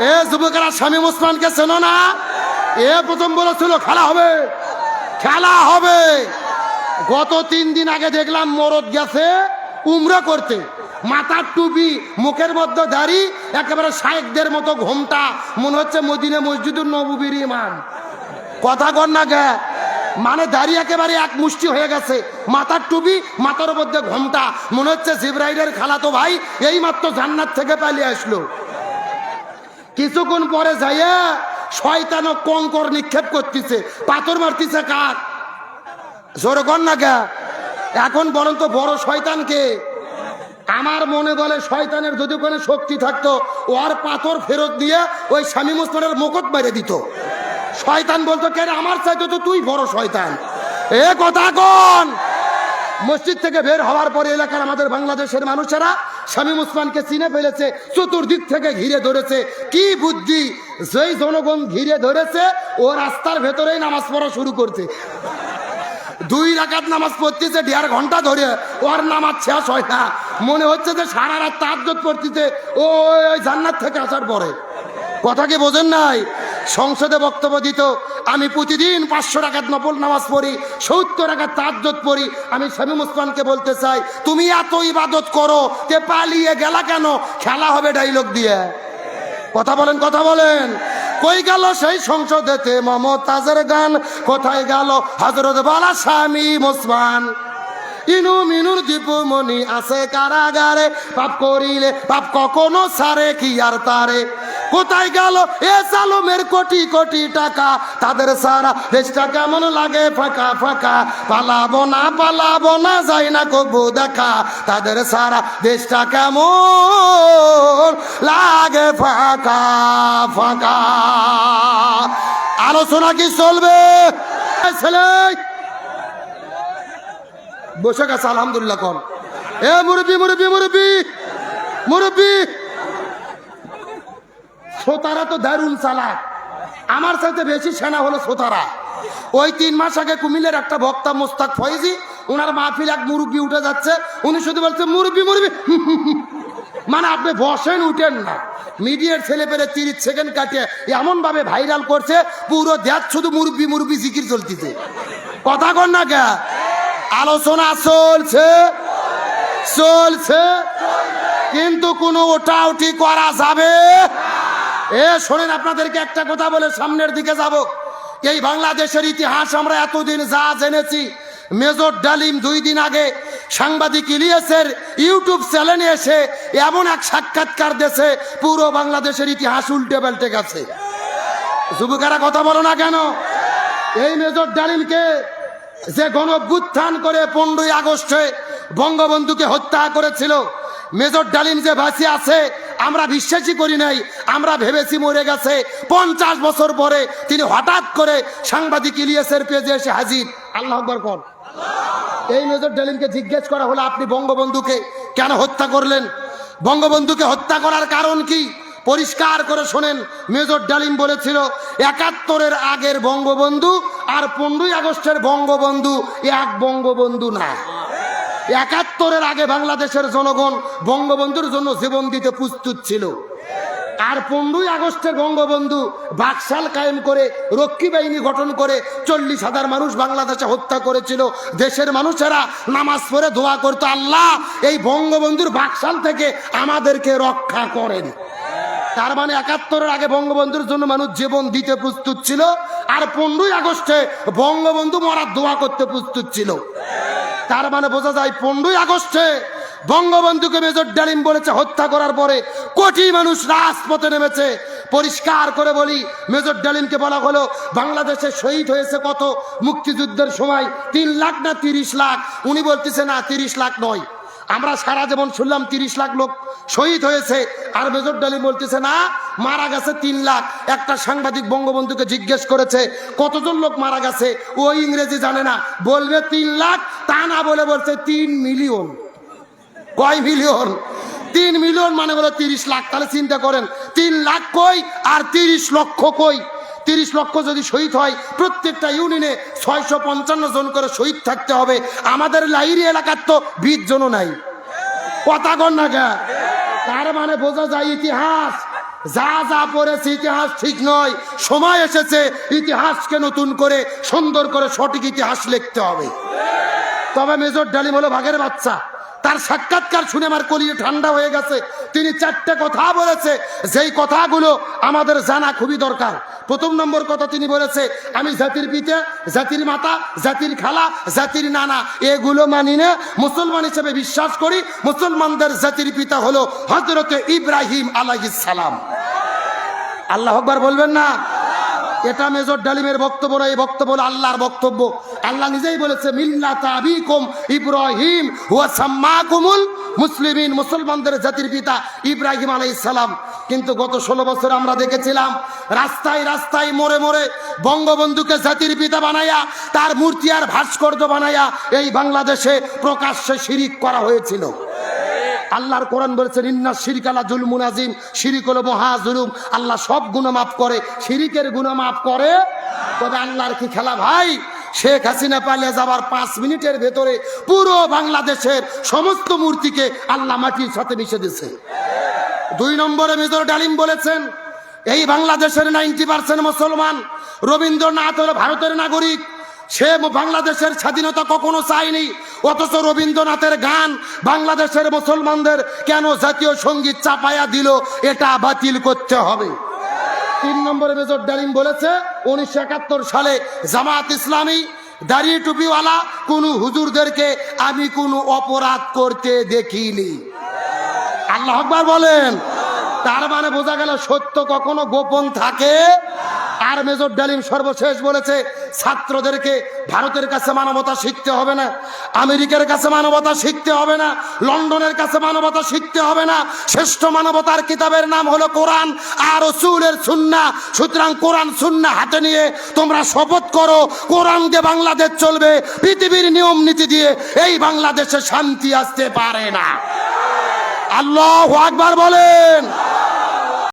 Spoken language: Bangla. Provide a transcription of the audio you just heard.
এ যুবকেরা, স্বামী মুসলমানকে চেনো না? এ প্রথম বলেছিল, খেলা হবে। খেলা হবে। গত তিন দিন আগে দেখলাম, মরদ গেছে উমরা করতে। মাথার টুপি, মুখের মধ্যে দাড়ি, একেবারে শায়েকদের মতো ঘোমটা, মনে হচ্ছে মদিনা মসজিদুর নবীর ইমাম। কথা কর না গে মানে দাঁড়িয়ে একেবারে এক মুষ্টি হয়ে গেছে। মাথার টুপি, মাথার মধ্যে ঘোমটা, মনে হচ্ছে জিব্রাইলের খালাতো ভাই এই মাত্র জান্নাত থেকে পালিয়ে আসলো। কিছুক্ষণ পরে যাইয়া শয়তান ও কঙ্কর নিক্ষেপ করতেছে। পাথর মারতেছে কাক জোরে কর না কে? এখন বলেন তো বড় শয়তানকে আমার মনে বলে শয়তানের যদি কোনো শক্তি থাকতো ওর পাথর ফেরত দিয়ে ওই স্বামী মুসলমানের মুকুট মেরে দিত। শয়তান বলতো কেন আমার চাইতো তো তুই বড় শয়তান। এ কথা কোন! মসজিদ থেকে বের হওয়ার পরে এলাকার আমাদের বাংলাদেশের মানুষেরা শামীম উসমানকে চিনে ফেলেছে, চতুর্দিক থেকে ঘিরে ধরেছে। কি বুদ্ধি? যেই জনগণ ঘিরে ধরেছে, ও রাস্তার ভেতরেই নামাজ পড়া শুরু করছে। দুই রাকাত নামাজ পড়তেছে, দেড় ঘণ্টা ধরে ওর নামাজ শেষ হয় না। মনে হচ্ছে যে সারা রাত তাজ্জত পড়তেছে, ও ওই জান্নাত থেকে আসার পরে। কথা কি বোঝেন নাই? সংসদে বক্তব্য দিত আমি প্রতিদিন পাঁচশো টাকার নফল নামাজ পড়ি, সত্তর টাকার তাজ্জত পড়ি। আমি শামীম ওসমানকে বলতে চাই, তুমি এত ইবাদত করো তে পালিয়ে গেলা কেন? খেলা হবে ডাইলগ দিয়ে। কথা বলেন কথা বলেন। কই গেল সেই সংসদেতে মমতাজের গান? কোথায় গেল হজরত বালা স্বামী মুসমান? ইনু মিনুর দীপুমণি আছে কারাগারে, পাপ করিলে পাপ কখনো সারে, কি আর তারে? কোথায় গেল? এ সালমের কোটি কোটি টাকা। তাদের সারা দেশটা কেমন লাগে? ফাঁকা ফাঁকা। পালাবো না পালাবো না, যাই না কবু দেখা। তাদের সারা দেশটা কেমন লাগে? ফাঁকা ফাঁকা। আলোচনা কি চলবে? ছেলে! বসে গেছে, আলহামদুলিল্লাহ কন। এ মুরব্বি মুরব্বি মুরব্বি! মুরব্বি! সোতারা তো দারুণ চালাক। আমার সাথে বেশি সেনা হলো সোতারা ওই তিন মাস আগে কুমিল্লার একটা বক্তা মোস্তাক ফয়েজি ওনার মাহফিল এক মুরব্বি উঠে যাচ্ছে। উনি শুধু বলছে, মুরব্বি মুরব্বি। মানে আপনি বসেন, উঠেন না। মিডিয়ার ছেলে পেলে তিরিশ সেকেন্ড কাটিয়ে এমন ভাবে ভাইরাল করছে, পুরো দেশ শুধু মুরব্বি মুরব্বি জিকির চলতেছে। কথা কর না কে? আলোচনা চলছে চলছে। কিন্তু কোনো ওটা উঠি করা যাবে এ, শোনেন, আপনাদেরকে একটা কথা বলে সামনের দিকে যাব। এই বাংলাদেশের ইতিহাস আমরা এতদিন যা জেনেছি, মেজর ডালিম দুই দিন আগে সাংবাদিক ইলিয়াসের ইউটিউব চ্যানেলে এসে এমন এক সাক্ষাৎকার দেশে পুরো বাংলাদেশের ইতিহাস উল্টে পাল্টে গেছে। যুবকেরা কথা বলো না কেন? এই মেজর ডালিমকে যে গণভ্যুত্থান করে পনেরোই আগস্টে বঙ্গবন্ধুকে হত্যা করেছিল, মেজর ডালিম যে ভাসি আছে আমরা বিশ্বাসই করি নাই, আমরা ভেবেছি মরে গেছে। পঞ্চাশ বছর পরে তিনি হঠাৎ করে সাংবাদিক ইলিয়াসের পেজে এসে হাজির। আল্লাহ আকবর কর। এই মেজর ডালিমকে জিজ্ঞেস করা হলো, আপনি বঙ্গবন্ধুকে কেন হত্যা করলেন? বঙ্গবন্ধুকে হত্যা করার কারণ কি? পরিষ্কার করে শোনেন মেজর ডালিম বলেছিল, একাত্তরের আগের বঙ্গবন্ধু আর পনেরোই আগস্টের বঙ্গবন্ধু এক বঙ্গবন্ধু না। একাত্তরের আগে বাংলাদেশের জনগণ বঙ্গবন্ধুর জন্য জীবন দিতে প্রস্তুত ছিল। আর পনেরোই আগস্টে বঙ্গবন্ধু বাকশাল কায়েম করে রক্ষী বাহিনী গঠন করে চল্লিশ হাজার মানুষ বাংলাদেশে হত্যা করেছিল। দেশের মানুষেরা নামাজ পড়ে দোয়া করতো, আল্লাহ, এই বঙ্গবন্ধুর বাকশাল থেকে আমাদেরকে রক্ষা করেন। তার মানে একাত্তরের আগে বঙ্গবন্ধুর জন্য মানুষ জীবন দিতে প্রস্তুত ছিল, আর পনেরোই আগস্টে বঙ্গবন্ধু মরার দোয়া করতে প্রস্তুত ছিল। তার মানে বোঝা যায় পনেরোই আগস্টে বঙ্গবন্ধুকে মেজর ডালিম বলেছে, হত্যা করার পরে কোটি মানুষ রাজপথে নেমেছে। পরিষ্কার করে বলি, মেজর ডালিমকে বলা হলো, বাংলাদেশে শহীদ হয়েছে কত? মুক্তিযুদ্ধের সময় তিন লাখ না তিরিশ লাখ? উনি বলতেছে, না, তিরিশ লাখ নয়। আমরা সারা জীবন শুনলাম তিরিশ লাখ লোক শহীদ হয়েছে, আর মেজর ডালিম বলতেছে, না মারা গেছে তিন লাখ। একটা সাংবাদিক বঙ্গবন্ধুকে জিজ্ঞেস করেছে, কতজন লোক মারা গেছে? ওই ইংরেজি জানে না। বলবে, তিন লাখ? তা না বলে বলছে, তিন মিলিয়ন। কয় মিলিয়ন? তিন মিলিয়ন মানে হলো তিরিশ লাখ। তাহলে চিন্তা করেন, তিন লাখ কই আর তিরিশ লক্ষ কই? তিরিশ লক্ষ যদি শহীদ হয়, প্রত্যেকটা ইউনিয়নে ছয়শো পঞ্চান্ন জন করে শহীদ থাকতে হবে। আমাদের লাইরি এলাকার তো বিশ নাই। কথা কন না তার মানে বোঝা যায় ইতিহাস। যা যা পড়েছে ইতিহাস ঠিক নয়। সময় এসেছে, ইতিহাসকে নতুন করে, সুন্দর করে সঠিক ইতিহাস লিখতে হবে। তবে মেজর ডালিম হলো ভাগের বাচ্চা। তার সাক্ষাৎকার শুনে আমার কলিয়ে ঠান্ডা হয়ে গেছে। তিনি চারটে কথা বলেছে। যেই কথাগুলো আমাদের জানা খুবই দরকার। প্রথম নম্বর কথা তিনি বলেছে, আমি জাতির পিতা, জাতির মাতা, জাতির খালা, জাতির নানা, এগুলো মানি না। মুসলমান হিসেবে বিশ্বাস করি, মুসলমানদের জাতির পিতা হলো হজরত ইব্রাহিম আলাইহিস সালাম। আল্লাহ আকবার বলবেন না? এটা মেজর ডালিমের বক্তব্য না, এই বক্তব্য হলো আল্লাহর বক্তব্য। আল্লাহ নিজেই বলেছে, মিল্লাত আবিকুম ইব্রাহিম হুয়া সাম্মাকুমুল মুসলিমিন। মুসলমানদের জাতির পিতা ইব্রাহিম সালাম। কিন্তু গত ষোলো বছর আমরা দেখেছিলাম, রাস্তায় রাস্তায় মোড়ে মোড়ে বঙ্গবন্ধুকে জাতির পিতা বানাইয়া তার মূর্তি আর ভাস্কর্য বানাইয়া এই বাংলাদেশে প্রকাশ্যে শিরিক করা হয়েছিল। আল্লাহর কোরআন বলেছেন, ইন্না শিরিকালা জুলমুন আজিম শিরিক হলো মহা জুলুম। আল্লাহ সব গুণা মাফ করে। শিরিকের গুণা মাফ করে? তবে আল্লাহর কি খেলা ভাই? শেখ হাসিনা পালিয়ে যাবার পাঁচ মিনিটের ভেতরে পুরো বাংলাদেশের সমস্ত মূর্তিকে আল্লাহ মাটির সাথে মিশে দিছে দুই নম্বরে মেজর ডালিম বলেছেন, এই বাংলাদেশের নাইনটি পার্সেন্ট মুসলমান রবীন্দ্রনাথ হলো ভারতের নাগরিক। সে বাংলাদেশের স্বাধীনতা কখনো চায়নি। অথচ রবীন্দ্রনাথের গান বাংলাদেশের মুসলমানদের কেন জাতীয় সংগীত চাপায়া দিল, এটা বাতিল করতে হবে। তিন নম্বরে মেজর ডালিম বলেছে, উনিশশো একাত্তর সালে জামাত ইসলামী দাঁড়িয়ে টুপিওয়ালা কোন হুজুরদেরকে আমি কোনো অপরাধ করতে দেখিনি। আল্লাহ আকবার বলেন। তার মানে বোঝা গেল সত্য কখনো গোপন থাকে আর মেজর ডালিম সর্বশেষ বলেছে, ছাত্রদেরকে ভারতের কাছে মানবতা শিখতে হবে না, আমেরিকার কাছে মানবতা শিখতে হবে না, লন্ডনের কাছে মানবতা শিখতে হবে না, শ্রেষ্ঠ মানবতার কিতাবের নাম হলো কোরআন আর রসুলের সুন্না। সুতরাং কোরআন সুন্না হাতে নিয়ে তোমরা শপথ করো কোরআন দিয়ে বাংলাদেশ চলবে, পৃথিবীর নিয়ম নীতি দিয়ে এই বাংলাদেশে শান্তি আসতে পারে না। আল্লাহ আকবার বলেন।